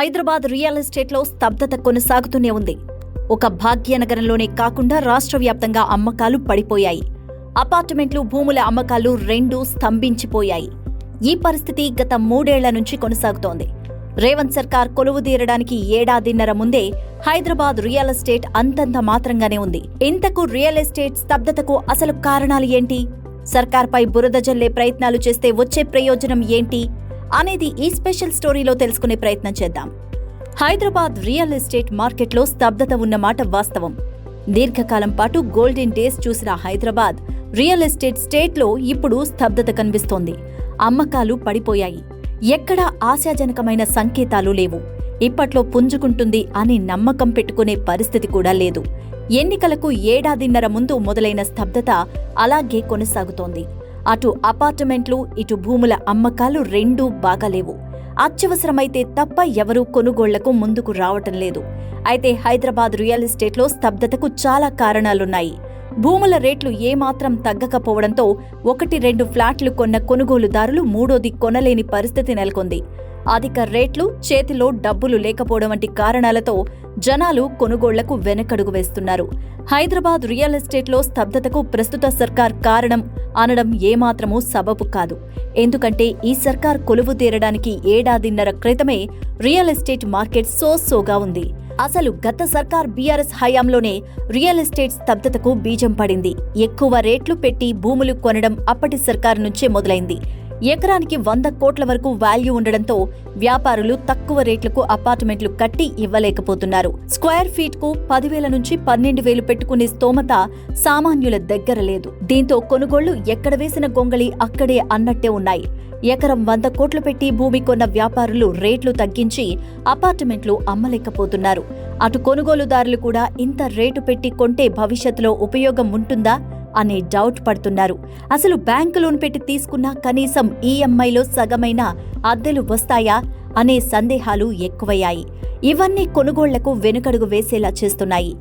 Hyderabad real ఎస్టేట్లో స్తబ్దత కొనసాగుతూనే ఉంది. ఒక భాగ్యనగరంలోనే కాకుండా రాష్ట్ర వ్యాప్తంగా అమ్మకాలు పడిపోయాయి. అపార్ట్మెంట్లు భూముల అమ్మకాలు రెండూ స్తంభించిపోయాయి. ఈ పరిస్థితి గత మూడేళ్ళ నుంచి కొనసాగుతోంది. రేవంత్ సర్కార్ కొలువు తీరడానికి ఏడాదిన్నర ముందే హైదరాబాద్ రియల్ ఎస్టేట్ అంతంత మాత్రంగానే ఉంది. ఇంతకు రియల్ ఎస్టేట్ స్తబ్దతకు అసలు కారణాలు ఏంటి? సర్కార్పై బురద జల్లే ప్రయత్నాలు చేస్తే వచ్చే ప్రయోజనం ఏంటి? అనేది ఈ స్పెషల్ స్టోరీలో తెలుసుకునే ప్రయత్నం చేద్దాం. హైదరాబాద్ రియల్ ఎస్టేట్ మార్కెట్లో స్తబ్దత ఉన్నమాట వాస్తవం. దీర్ఘకాలం పాటు గోల్డెన్ డేస్ చూసిన హైదరాబాద్ రియల్ ఎస్టేట్ స్టేట్లో ఇప్పుడు స్తబ్దత కనిపిస్తోంది. అమ్మకాలు పడిపోయాయి. ఎక్కడా ఆశాజనకమైన సంకేతాలు లేవు. ఇప్పట్లో పుంజుకుంటుంది అని నమ్మకం పెట్టుకునే పరిస్థితి కూడా లేదు. ఎన్నికలకు ఏడాదిన్నర ముందు మొదలైన స్తబ్దత అలాగే కొనసాగుతోంది. అటు అపార్ట్మెంట్లు ఇటు భూముల అమ్మకాలు రెండూ బాగాలేవు. అత్యవసరమైతే తప్ప ఎవరూ కొనుగోళ్ళకు ముందుకు రావటం లేదు. అయితే హైదరాబాద్ రియల్ ఎస్టేట్లో స్తబ్దతకు చాలా కారణాలున్నాయి. భూముల రేట్లు ఏమాత్రం తగ్గకపోవడంతో ఒకటి రెండు ఫ్లాట్లు కొన్న కొనుగోలుదారులు మూడోది కొనలేని పరిస్థితి నెలకొంది. అధిక రేట్లు చేతిలో డబ్బులు లేకపోవడం వంటి కారణాలతో జనాలు కొనుగోళ్ళకు వెనకడుగు వేస్తున్నారు. హైదరాబాద్ రియల్ ఎస్టేట్లో స్తబ్దతకు ప్రస్తుత సర్కార్ కారణం అనడం ఏమాత్రమూ సబబు కాదు. ఎందుకంటే ఈ సర్కార్ కొలువు తీరడానికి ఏడాదిన్నర క్రితమే రియల్ ఎస్టేట్ మార్కెట్ సోసోగా ఉంది. అసలు గత సర్కార్ బీఆర్ఎస్ హయాంలోనే రియల్ ఎస్టేట్ స్తబ్దతకు బీజం పడింది. ఎక్కువ రేట్లు పెట్టి భూములు కొనడం అప్పటి సర్కార్ నుంచే మొదలైంది. ఎకరానికి వంద కోట్ల వరకు వాల్యూ ఉండడంతో వ్యాపారులు తక్కువ రేట్లకు అపార్ట్మెంట్లు కట్టి ఇవ్వలేకపోతున్నారు. స్క్వేర్ ఫీట్కు పదివేల నుంచి పన్నెండు వేలు పెట్టుకునే స్తోమత సామాన్యుల దగ్గర లేదు. దీంతో కొనుగోళ్ళు ఎక్కడ వేసిన గొంగళి అక్కడే అన్నట్టే ఉన్నాయి. ఎకరం వంద కోట్లు పెట్టి భూమి కొన్న వ్యాపారులు రేట్లు తగ్గించి అపార్ట్మెంట్లు అమ్మలేకపోతున్నారు. అటు కొనుగోలుదారులు కూడా ఇంత రేటు పెట్టి కొంటే భవిష్యత్తులో ఉపయోగం ఉంటుందా? అనే డౌట్ పడుతున్నారు. అసలు బ్యాంకు లోన్ పెట్టి తీసుకున్న కనీసం ఈఎంఐలో సగమైన అద్దెలు వస్తాయా అనే సందేహాలు ఎక్కువయ్యాయి. ఇవన్నీ కొనుగోళ్ళకు వెనుకడుగు వేసేలా చేస్తున్నాయి.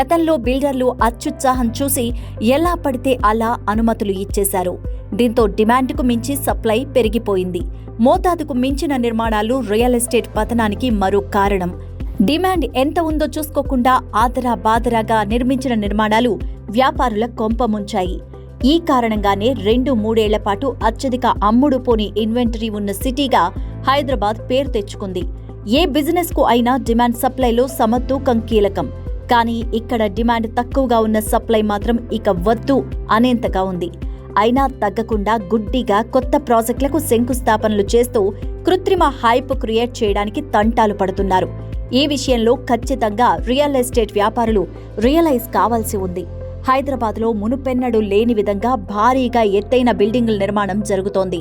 గతంలో బిల్డర్లు అత్యుత్సాహం చూసి ఎలా పడితే అలా అనుమతులు ఇచ్చేశారు. దీంతో డిమాండ్కు మించి సప్లై పెరిగిపోయింది. మోతాదుకు మించిన నిర్మాణాలు రియల్ ఎస్టేట్ పతనానికి మరో కారణం. డిమాండ్ ఎంత ఉందో చూసుకోకుండా ఆదరా బాదరాగా నిర్మించిన నిర్మాణాలు వ్యాపారుల కొంప ముంచాయి. ఈ కారణంగానే రెండు మూడేళ్ళ పాటు అత్యధిక అమ్ముడు పోని ఇన్వెంటరీ ఉన్న సిటీగా హైదరాబాద్ పేరు తెచ్చుకుంది. ఏ బిజినెస్కు అయినా డిమాండ్ సప్లైలో సమతూకం కీలకం. కానీ ఇక్కడ డిమాండ్ తక్కువగా ఉన్న సప్లై మాత్రం ఇక వద్దు అనేంతగా ఉంది. అయినా తగ్గకుండా గుడ్డిగా కొత్త ప్రాజెక్టులకు శంకుస్థాపనలు చేస్తూ కృత్రిమ హైప్ క్రియేట్ చేయడానికి తంటాలు పడుతున్నారు. ఈ విషయంలో ఖచ్చితంగా రియల్ ఎస్టేట్ వ్యాపారులు రియలైజ్ కావాల్సి ఉంది. హైదరాబాద్లో మునుపెన్నడూ లేని విధంగా భారీగా ఎత్తైన బిల్డింగుల నిర్మాణం జరుగుతోంది.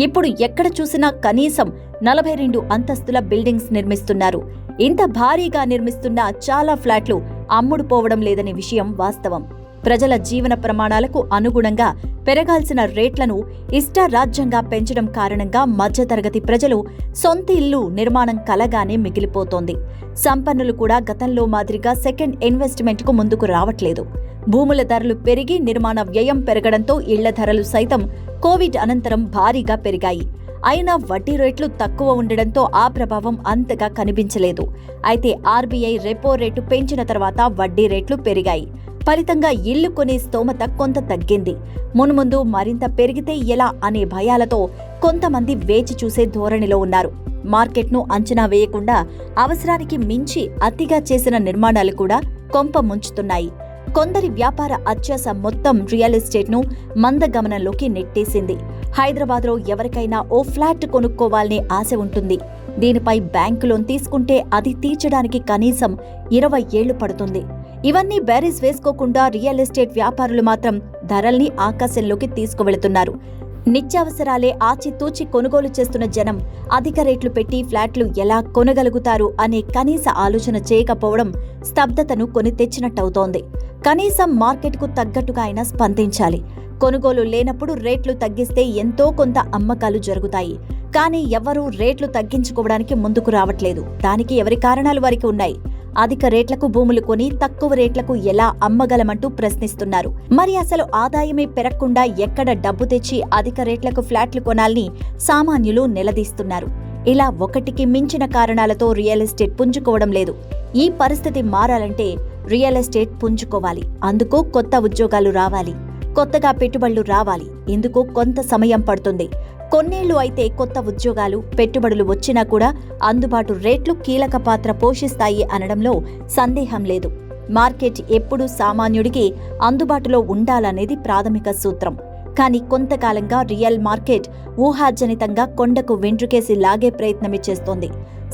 ఇప్పుడు ఎక్కడ చూసినా కనీసం నలభై రెండు అంతస్తుల బిల్డింగ్స్ నిర్మిస్తున్నారు. ఇంత భారీగా నిర్మిస్తున్న చాలా ఫ్లాట్లు అమ్ముడుపోవడం లేదనే విషయం వాస్తవం. ప్రజల జీవన ప్రమాణాలకు అనుగుణంగా పెరగాల్సిన రేట్లను ఇష్టారాజ్యంగా పెంచడం కారణంగా మధ్యతరగతి ప్రజలు సొంత ఇల్లు నిర్మాణం కలగానే మిగిలిపోతోంది. సంపన్నులు కూడా గతంలో మాదిరిగా సెకండ్ ఇన్వెస్ట్మెంట్కు ముందుకు రావట్లేదు. భూముల ధరలు పెరిగి నిర్మాణ వ్యయం పెరగడంతో ఇళ్ళ ధరలు సైతం కోవిడ్ అనంతరం భారీగా పెరిగాయి. అయినా వడ్డీ రేట్లు తక్కువ ఉండడంతో ఆ ప్రభావం అంతగా కనిపించలేదు. అయితే ఆర్బీఐ రెపో రేటు పెంచిన తర్వాత వడ్డీ రేట్లు పెరిగాయి. ఫలితంగా ఇల్లు కొనే స్తోమత కొంత తగ్గింది. మున్ముందు మరింత పెరిగితే ఎలా అనే భయాలతో కొంతమంది వేచి చూసే ధోరణిలో ఉన్నారు. మార్కెట్ను అంచనా వేయకుండా అవసరానికి మించి అతిగా చేసిన నిర్మాణాలు కూడా కొంప ముంచుతున్నాయి. కొందరి వ్యాపార అత్యాస మొత్తం రియల్ ఎస్టేట్ను మందగమనంలోకి నెట్టేసింది. హైదరాబాద్లో ఎవరికైనా ఓ ఫ్లాట్ కొనుక్కోవాలనే ఆశ ఉంటుంది. దీనిపై బ్యాంకు లోన్ తీసుకుంటే అది తీర్చడానికి కనీసం ఇరవై ఏళ్ళు పడుతుంది. ఇవన్నీ బ్యారీస్ వేసుకోకుండా రియల్ ఎస్టేట్ వ్యాపారులు మాత్రం ధరల్ని ఆకాశంలోకి తీసుకువెళుతున్నారు. నిత్యావసరాలే ఆచితూచి కొనుగోలు చేస్తున్న జనం అధిక రేట్లు పెట్టి ఫ్లాట్లు ఎలా కొనగలుగుతారు అనే కనీస ఆలోచన చేయకపోవడం స్తబ్దతను కొని తెచ్చినట్టవుతోంది. కనీసం మార్కెట్కు తగ్గట్టుగా అయినా స్పందించాలి. కొనుగోలు లేనప్పుడు రేట్లు తగ్గిస్తే ఎంతో కొంత అమ్మకాలు జరుగుతాయి. కానీ ఎవరూ రేట్లు తగ్గించుకోవడానికి ముందుకు రావట్లేదు. దానికి ఎవరి కారణాలు వారికి ఉన్నాయి? అధిక రేట్లకు భూములు కొని తక్కువ రేట్లకు ఎలా అమ్మగలమంటూ ప్రశ్నిస్తున్నారు. మరి అసలు ఆదాయమే పెరగకుండా ఎక్కడ డబ్బు తెచ్చి అధిక రేట్లకు ఫ్లాట్లు కొనాలని సామాన్యులు నిలదీస్తున్నారు. ఇలా ఒకటికి మించిన కారణాలతో రియల్ ఎస్టేట్ పుంజుకోవడం లేదు. ఈ పరిస్థితి మారాలంటే రియల్ ఎస్టేట్ పుంజుకోవాలి. అందుకు కొత్త ఉద్యోగాలు రావాలి. కొత్తగా పెట్టుబడులు రావాలి. ఇందుకు కొంత సమయం పడుతుంది. కొన్నేళ్ళు అయితే కొత్త ఉద్యోగాలు పెట్టుబడులు వచ్చినా కూడా అందుబాటు రేట్లు కీలక పాత్ర పోషిస్తాయి అనడంలో సందేహం లేదు. మార్కెట్ ఎప్పుడూ సామాన్యుడికి అందుబాటులో ఉండాలనేది ప్రాథమిక సూత్రం. కానీ కొంతకాలంగా రియల్ మార్కెట్ ఊహాజనితంగా కొండకు వెంట్రుకేసి లాగే ప్రయత్నమే చేస్తోంది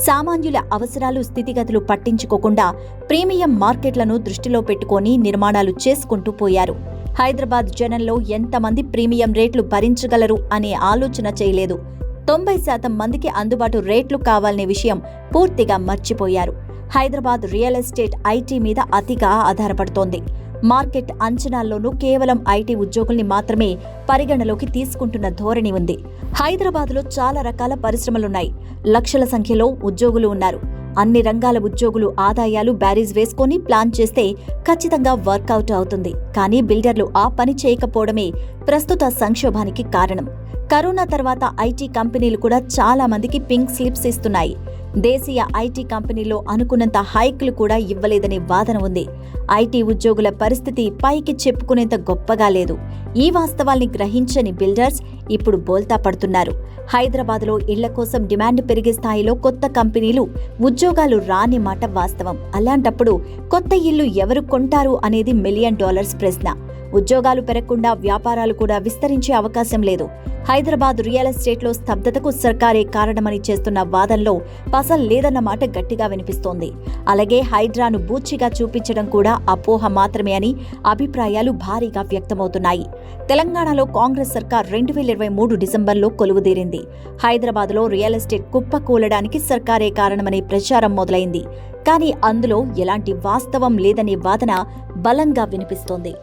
సామాన్యుల అవసరాలు స్థితిగతులు పట్టించుకోకుండా ప్రీమియం మార్కెట్లను దృష్టిలో పెట్టుకొని నిర్మాణాలు చేసుకుంటూ పోయారు. హైదరాబాద్ జనంలో ఎంతమంది ప్రీమియం రేట్లు భరించగలరు అనే ఆలోచన చేయలేదు. తొంభై శాతం మందికి అందుబాటు రేట్లు కావాలనే విషయం పూర్తిగా మర్చిపోయారు. హైదరాబాద్ రియల్ ఎస్టేట్ ఐటీ మీద అతిగా ఆధారపడుతోంది. మార్కెట్ అంచనాల్లోనూ కేవలం ఐటీ ఉద్యోగుల్ని మాత్రమే పరిగణలోకి తీసుకుంటున్న ధోరణి ఉంది. హైదరాబాద్లో చాలా రకాల పరిశ్రమలున్నాయి. లక్షల సంఖ్యలో ఉద్యోగులు ఉన్నారు. అన్ని రంగాల ఉద్యోగులు ఆదాయాలు బ్యారీజ్ వేసుకొని ప్లాన్ చేస్తే ఖచ్చితంగా వర్కౌట్ అవుతుంది. కానీ బిల్డర్లు ఆ పని చేయకపోవడమే ప్రస్తుత సంక్షోభానికి కారణం. కరోనా తర్వాత ఐటీ కంపెనీలు కూడా చాలా మందికి పింక్ స్లిప్స్ ఇస్తున్నాయి. దేశీయ ఐటీ కంపెనీలో అనుకున్నంత హైక్లు కూడా ఇవ్వలేదనే వాదన ఉంది. ఐటీ ఉద్యోగుల పరిస్థితి పైకి చెప్పుకునేంత గొప్పగా లేదు. ఈ వాస్తవాల్ని గ్రహించని బిల్డర్స్ ఇప్పుడు బోల్తా పడుతున్నారు. హైదరాబాద్లో ఇళ్ళ కోసం డిమాండ్ పెరిగే స్థాయిలో కొత్త కంపెనీలు ఉద్యోగాలు రాని మాట వాస్తవం. అలాంటప్పుడు కొత్త ఇల్లు ఎవరు కొంటారు అనేది మిలియన్ డాలర్స్ ప్రశ్న. ఉద్యోగాలు పెరగకుండా వ్యాపారాలు కూడా విస్తరించే అవకాశం లేదు. హైదరాబాద్ రియల్ ఎస్టేట్లో స్తబ్దతకు సర్కారే కారణమని చేస్తున్న వాదనలో పసల్ లేదన్న మాట గట్టిగా వినిపిస్తోంది. అలాగే హైడ్రాను బూచిగా చూపించడం కూడా అపోహ మాత్రమే అని అభిప్రాయాలు భారీగా వ్యక్తమవుతున్నాయి. తెలంగాణలో కాంగ్రెస్ సర్కార్ రెండు వేల ఇరవై మూడు డిసెంబర్లో కొలువుదీరింది. హైదరాబాద్లో రియల్ ఎస్టేట్ కుప్పకూలడానికి సర్కారే కారణమనే ప్రచారం మొదలైంది. కానీ అందులో ఎలాంటి వాస్తవం లేదనే వాదన బలంగా వినిపిస్తోంది.